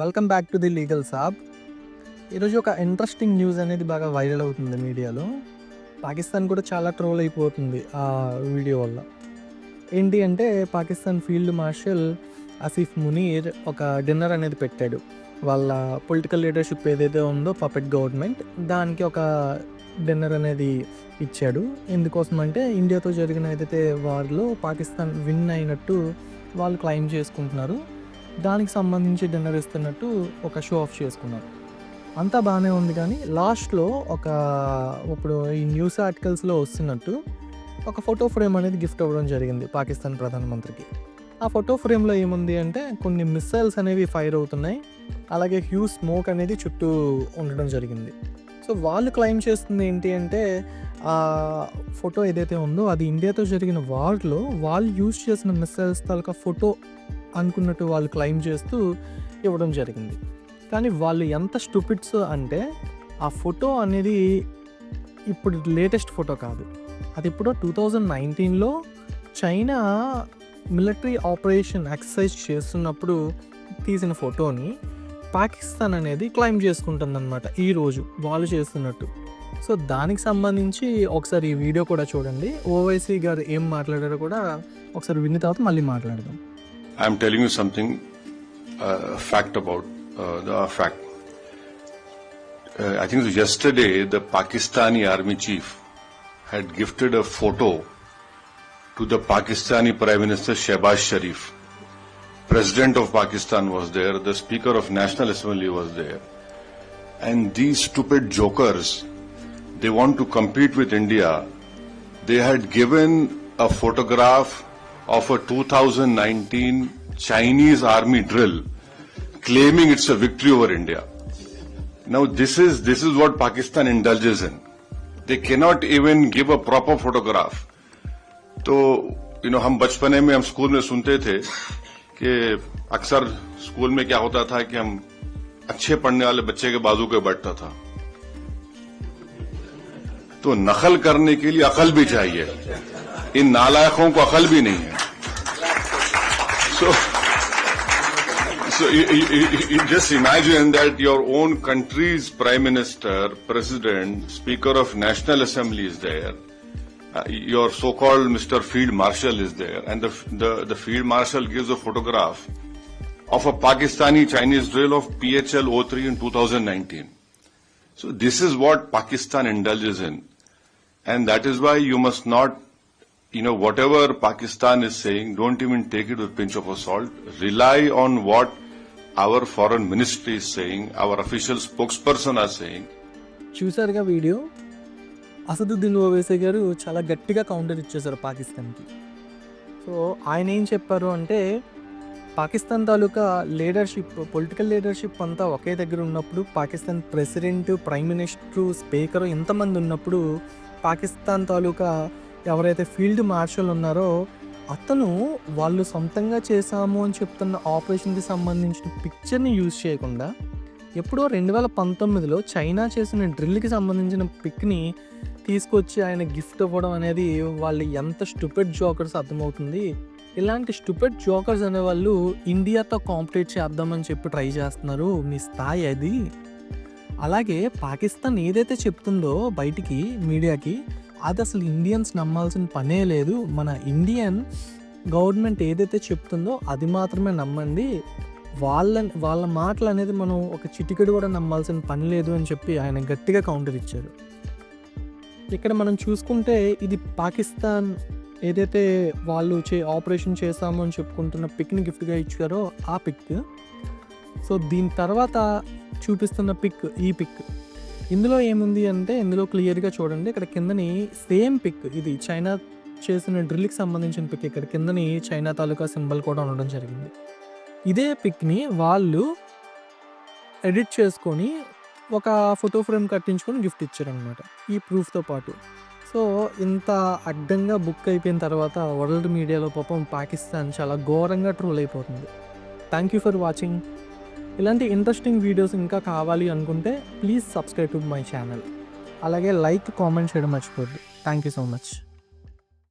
Welcome back to the legal Saab ఈరోజు ఒక interesting news అనేది బాగా వైరల్ అవుతుంది మీడియాలో. పాకిస్తాన్ కూడా చాలా ట్రోల్ అయిపోతుంది ఆ వీడియో వల్ల. ఏంటి అంటే పాకిస్తాన్ ఫీల్డ్ మార్షల్ ఆసిఫ్ మునీర్ ఒక డిన్నర్ అనేది పెట్టాడు. వాళ్ళ పొలిటికల్ లీడర్షిప్ ఏదైతే ఉందో పపెట్ గవర్నమెంట్ దానికి ఒక డిన్నర్ అనేది ఇచ్చాడు. ఎందుకోసం అంటే ఇండియాతో జరిగిన ఏదైతే వార్లో పాకిస్తాన్ విన్ అయినట్టు వాళ్ళు క్లైమ్ చేసుకుంటున్నారు. దానికి సంబంధించి డిన్నర్ ఇస్తున్నట్టు ఒక షో ఆఫ్ చేసుకున్నారు అంతా బాగానే ఉంది కానీ లాస్ట్లో ఒక ఇప్పుడు ఈ న్యూస్ ఆర్టికల్స్లో వస్తున్నట్టు ఒక ఫోటో ఫ్రేమ్ అనేది గిఫ్ట్ అవ్వడం జరిగింది పాకిస్తాన్ ప్రధానమంత్రికి. ఆ ఫోటో ఫ్రేమ్లో ఏముంది అంటే కొన్ని మిస్సైల్స్ అనేవి ఫైర్ అవుతున్నాయి. అలాగే హ్యూ స్మోక్ అనేది చుట్టూ ఉండడం జరిగింది. సో వాళ్ళు క్లైమ్ చేస్తుంది ఏంటి అంటే ఆ ఫోటో ఏదైతే ఉందో అది ఇండియాతో జరిగిన వార్లో వాళ్ళు యూజ్ చేసిన మిస్సైల్స్ తాలూకా ఫోటో అనుకున్నట్టు వాళ్ళు క్లైమ్ చేస్తూ ఇవ్వడం జరిగింది. కానీ వాళ్ళు ఎంత స్టూపిడ్స్ అంటే ఆ ఫోటో అనేది ఇప్పుడు లేటెస్ట్ ఫోటో కాదు. అది ఇప్పుడు టూ థౌజండ్ నైన్టీన్లో చైనా మిలిటరీ ఆపరేషన్ ఎక్సర్సైజ్ చేస్తున్నప్పుడు తీసిన ఫోటోని పాకిస్తాన్ అనేది క్లైమ్ చేసుకుంటుందన్నమాట ఈరోజు వాళ్ళు చేస్తున్నట్టు. సో దానికి సంబంధించి ఒకసారి ఈ వీడియో కూడా చూడండి. ఓవైసీ గారు ఏం మాట్లాడారో కూడా ఒకసారి విన్న తర్వాత మళ్ళీ మాట్లాడదాం. I'm telling you something, uh, fact about uh, the fact. Uh, I think yesterday the Pakistani army chief had gifted a photo to the Pakistani Prime Minister Shehbaz Sharif. President of Pakistan was there, the Speaker of National Assembly was there. And these stupid jokers, they want to compete with India. They had given a photograph of a 2019 Chinese army drill claiming it's a victory over India. Now this is this is what Pakistan indulges in. They cannot even give a proper photograph. तो you know हम बचपने में हम school में सुनते थे कि अक्सर स्कूल में क्या होता था कि हम अच्छे पढ़ने वाले बच्चे के बाजू के बैठता था तो नकल करने के लिए अकल भी चाहिए इन नालायकों को अकल भी नहीं है so so you, you, you- just imagine that your own country's prime minister president speaker of national assembly is there uh, your so-called Mr. Field Marshal is there, and the, the the Field Marshal gives a photograph of a Pakistani Chinese drill of PHL 03 in 2019. So this is what Pakistan indulges in, and that is why you must not, you know, whatever Pakistan is saying, don't even take it with a pinch of salt. Rely on what our foreign ministry is saying, our official spokesperson are saying. చూసారుగా video Asaduddin Owaisi గారు చాలా గట్టిగా counter ఇచ్చేశారు పాకిస్తాన్కి so ఆయన ఏం చెప్పారు అంటే పాకిస్తాన్ తాలూకా లీడర్షిప్ పొలిటికల్ లీడర్షిప్ అంతా ఒకే దగ్గర ఉన్నప్పుడు Pakistan president prime minister speaker ఇంతమంది ఉన్నప్పుడు పాకిస్తాన్ తాలూకా ఎవరైతే ఫీల్డ్ మార్షల్ ఉన్నారో అతను వాళ్ళు సొంతంగా చేశాము అని చెప్తున్న ఆపరేషన్కి సంబంధించిన పిక్చర్ని యూజ్ చేయకుండా ఎప్పుడో రెండు వేల పంతొమ్మిదిలో చైనా చేసిన డ్రిల్కి సంబంధించిన పిక్ని తీసుకొచ్చి ఆయన గిఫ్ట్ ఇవ్వడం అనేది వాళ్ళు ఎంత స్టూపెడ్ జోకర్స్ అర్థమవుతుంది. ఇలాంటి స్టూపెడ్ జోకర్స్ అనే వాళ్ళు ఇండియాతో కాంపిటేట్ చేద్దామని చెప్పి ట్రై చేస్తున్నారు. మీ స్థాయి అది. అలాగే పాకిస్తాన్ ఏదైతే చెప్తుందో బయటికి మీడియాకి అది అసలు ఇండియన్స్ నమ్మాల్సిన పనే లేదు. మన ఇండియన్ గవర్నమెంట్ ఏదైతే చెప్తుందో అది మాత్రమే నమ్మండి. వాళ్ళ వాళ్ళ మాటలు అనేది మనం ఒక చిటికెడు కూడా నమ్మాల్సిన పని లేదు అని చెప్పి ఆయన గట్టిగా కౌంటర్ ఇచ్చారు. ఇక్కడ మనం చూసుకుంటే ఇది పాకిస్తాన్ ఏదైతే వాళ్ళు చే ఆపరేషన్ చేస్తాము అని చెప్పుకుంటున్న పిక్ని గిఫ్ట్గా ఇచ్చారో ఆ పిక్ సో దీని తర్వాత చూపిస్తున్న పిక్ ఈ పిక్ ఇందులో ఏముంది అంటే ఇందులో క్లియర్గా చూడండి. ఇక్కడ కిందని సేమ్ పిక్ ఇది చైనా చేసిన డ్రిల్కి సంబంధించిన పిక్ ఇక్కడ కిందని చైనా తాలూకా సింబల్ కూడా ఉండడం జరిగింది. ఇదే పిక్ని వాళ్ళు ఎడిట్ చేసుకొని ఒక ఫోటో ఫ్రేమ్ కట్టించుకొని గిఫ్ట్ ఇచ్చారనమాట ఈ ప్రూఫ్తో పాటు. సో ఇంత అడ్డంగా బుక్ అయిపోయిన తర్వాత వరల్డ్ మీడియాలో పాపం పాకిస్తాన్ చాలా ఘోరంగా ట్రోల్ అయిపోతుంది. థ్యాంక్ యూ ఫర్ వాచింగ్ ఇలాంటి ఇంట్రెస్టింగ్ వీడియోస్ ఇంకా కావాలి అనుకుంటే please subscribe to my channel అలాగే లైక్ కామెంట్ చేయడం మర్చిపోద్దు థ్యాంక్ యూ సో మచ్